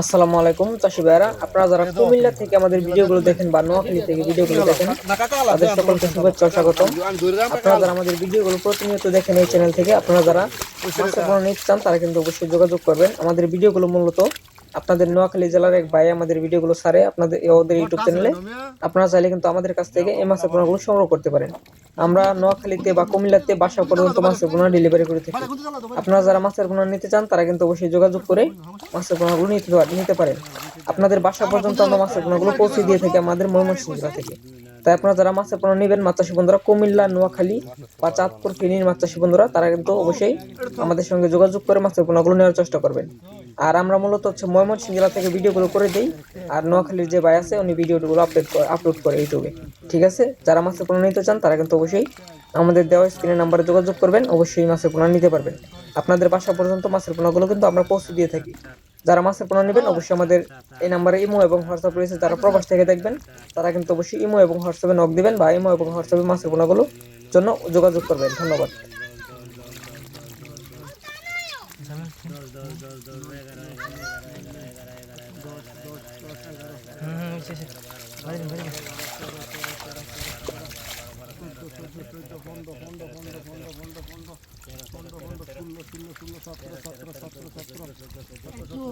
আসসালামু আলাইকুম, চাষি ভাইরা আপনারা যারা কুমিল্লা থেকে আমাদের ভিডিওগুলো দেখেন বা নোয়াখালী থেকে ভিডিওগুলো দেখেন, তাদের সকলকে শুভেচ্ছা আপনারা যারা আমাদের ভিডিওগুলো প্রতিনিয়ত দেখেন এই চ্যানেল থেকে, আপনারা যারা নিতে চান, তারা কিন্তু অবশ্যই যোগাযোগ করবেন। আমাদের ভিডিওগুলো মূলত আপনাদের নোয়াখালী জেলার এক ভাই আমাদের ভিডিওগুলো সারে আপনাদের ওদের ইউটিউব চ্যানেলে। আপনারা চাইলে কিন্তু আমাদের কাছ থেকে এই মাছের পোনাগুলো সংগ্রহ করতে পারেন। আমরা নোয়াখালীতে বা কুমিল্লাতে বাসা পর্যন্ত মাছের পোনা ডেলিভারি করে থাকি। আপনারা যারা মাছের পোনা নিতে চান, তারা কিন্তু অবশ্যই যোগাযোগ করে মাছের পোনাগুলো নিতে নিতে পারেন। আপনাদের বাসা পর্যন্ত আমরা মাছের পোনাগুলো পৌঁছে দিয়ে থাকি আমাদের ময়মনসিংহ থেকে। তাই আপনারা যারা মাছের পোনা নেবেন, মাছ চাষি বন্ধুরা, কুমিল্লা, নোয়াখালী বা চাঁদপুর ফেনীর মাছ চাষি বন্ধুরা, তারা কিন্তু অবশ্যই আমাদের সঙ্গে যোগাযোগ করে মাছের পোনাগুলো নেওয়ার চেষ্টা করবেন। আর আমরা মূলত হচ্ছে ময়মনসিংহ জেলা থেকে ভিডিওগুলো করে দিই। আর নোয়াখালীর যে ভাই আছে, উনি ভিডিওগুলো আপলোড করে আপলোড করে ইউটিউবে। ঠিক আছে? যারা মাছের পোনা নিতে চান, তারা কিন্তু অবশ্যই আমাদের দেওয়া স্ক্রিনের নাম্বারে যোগাযোগ করবেন। অবশ্যই মাছের পোনা নিতে পারবেন। আপনাদের বাসা পর্যন্ত মাছের পোনাগুলো কিন্তু আমরা পৌঁছে দিয়ে থাকি। যারা মাছের পোনা নেবেন, অবশ্যই আমাদের এই নাম্বারে ইমো এবং হোয়াটসঅ্যাপ রয়েছে। যারা প্রবাস থেকে দেখবেন, তারা কিন্তু অবশ্যই ইমো এবং হোয়াটসঅ্যাপে নক দিবেন বা ইমো এবং হোয়াটসঅ্যাপে মাছের পোনাগুলো জন্য যোগাযোগ করবেন। ধন্যবাদ। সতেরো সতেরো সতেরো সতেরো সতেরো